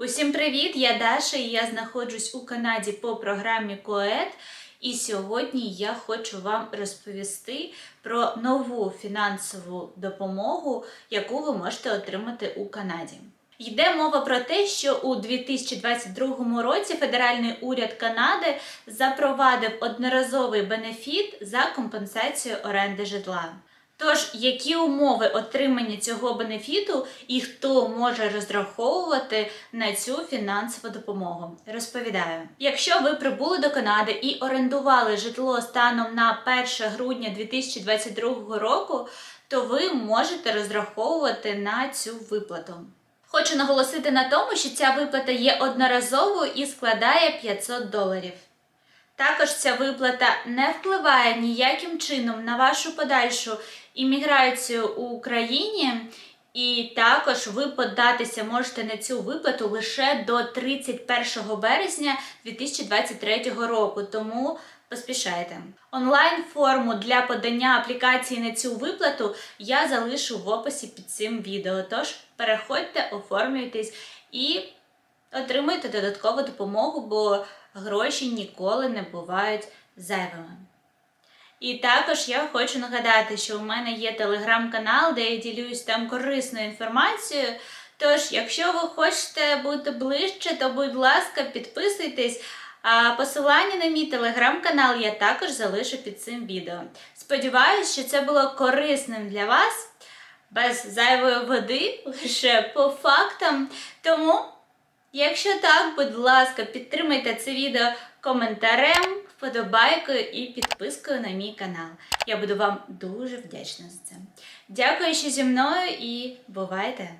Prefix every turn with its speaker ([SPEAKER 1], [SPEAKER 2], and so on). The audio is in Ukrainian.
[SPEAKER 1] Усім привіт! Я Даша і я знаходжусь у Канаді по програмі КОЕД. І сьогодні я хочу вам розповісти про нову фінансову допомогу, яку ви можете отримати у Канаді. Йде мова про те, що у 2022 році федеральний уряд Канади запровадив одноразовий бенефіт за компенсацію оренди житла. Тож, які умови отримання цього бенефіту і хто може розраховувати на цю фінансову допомогу? Розповідаю. Якщо ви прибули до Канади і орендували житло станом на 1 грудня 2022 року, то ви можете розраховувати на цю виплату. Хочу наголосити на тому, що ця виплата є одноразовою і складає 500 доларів. Також ця виплата не впливає ніяким чином на вашу подальшу імміграцію у Україні, і також ви податися можете на цю виплату лише до 31 березня 2023 року. Тому поспішайте. Онлайн форму для подання аплікації на цю виплату я залишу в описі під цим відео. Тож переходьте, оформлюйтесь і отримуйте додаткову допомогу, бо гроші ніколи не бувають зайвими. І також я хочу нагадати, що у мене є телеграм-канал, де я ділюсь там корисною інформацією. Тож, якщо ви хочете бути ближче, то будь ласка, підписуйтесь. А посилання на мій телеграм-канал я також залишу під цим відео. Сподіваюсь, що це було корисним для вас, без зайвої води, лише по фактам. Тому, якщо так, будь ласка, підтримайте це відео коментарем, вподобайкою і підпискою на мій канал. Я буду вам дуже вдячна за це. Дякую, що зі мною і бувайте!